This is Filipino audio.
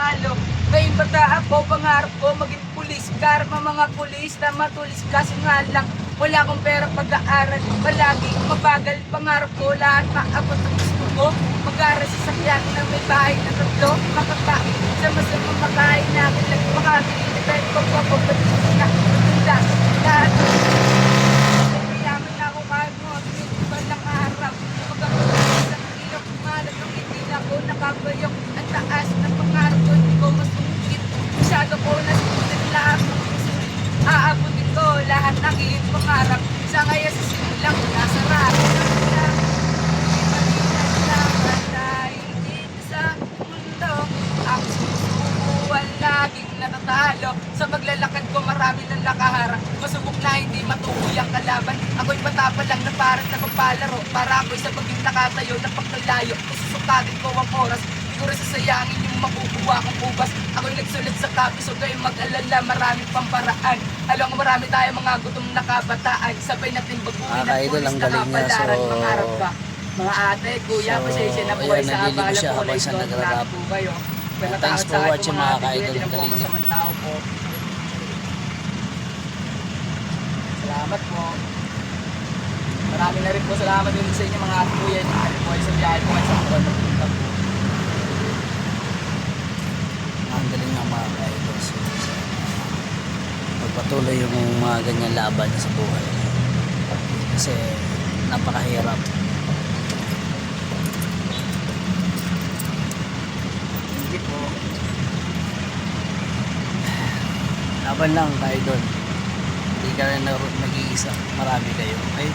Halo, ngayon bata ako, pangarap ko maging pulis. Karma mga pulis na matulis kasi nga lang wala akong pera pag-aaral. Palagi mabagal, pangarap ko lahat maabot ang gusto ko. Mag-aaral sa sakyan na may bahay na tatlo. Makakain sa masama makain namin lang makakili na kahit pagpapabalis na Mayaman na ako kahit mo, ba ng harap. Magkakaroon sa ilok, malat ng hindi na ako nakabayok. Ang taas ng pangarap ko, hindi ko masungkit. Masyado ko nasulit lahat ng sulit. Aabutin ko lahat ng iyong pangarap. Sa ngayon sa simulang nasa rami ng lang. May malinan lang at dahil dito sa mundo. Ang susubuan laging natatalo. Sa maglalakad ko marami ng lakaharang. Masubok na hindi matukoy ang kalaban. Ako'y matapa lang na parang napapalaro. Para ako'y sa paging nakatayo na pagkalayo. Susukatin ko ang oras. Ko rin sasayangin yung makukuha kong ubas. Ako'y nagsulat sa copy so kayo mag-alala. Maraming pamparaan. Alam ko marami tayo mga gutom na kabataan. Sabay natin baguhin Ah, ang pulis na kapalaran. So, Mangarap ka. Mga ate, kuya, So, pasensya na po ayan, ay sa abala siya po. Like, don't lahat po kayo. Pero Thanks for watching, po, mga ka-idol. po galing niya. po. Salamat po. Maraming na rin po salamat din sa inyo mga ate kuya. Ano po ay sa biyahe po ay sa buwan na punta po. Ang galing ng mga ka-idol. So, magpatuloy yung mga ganyan laban sa buhay. Kasi napakahirap. Hindi po. Laban lang ka-idol. Hindi ka rin nag- nag-iisa. Marami kayo. Okay?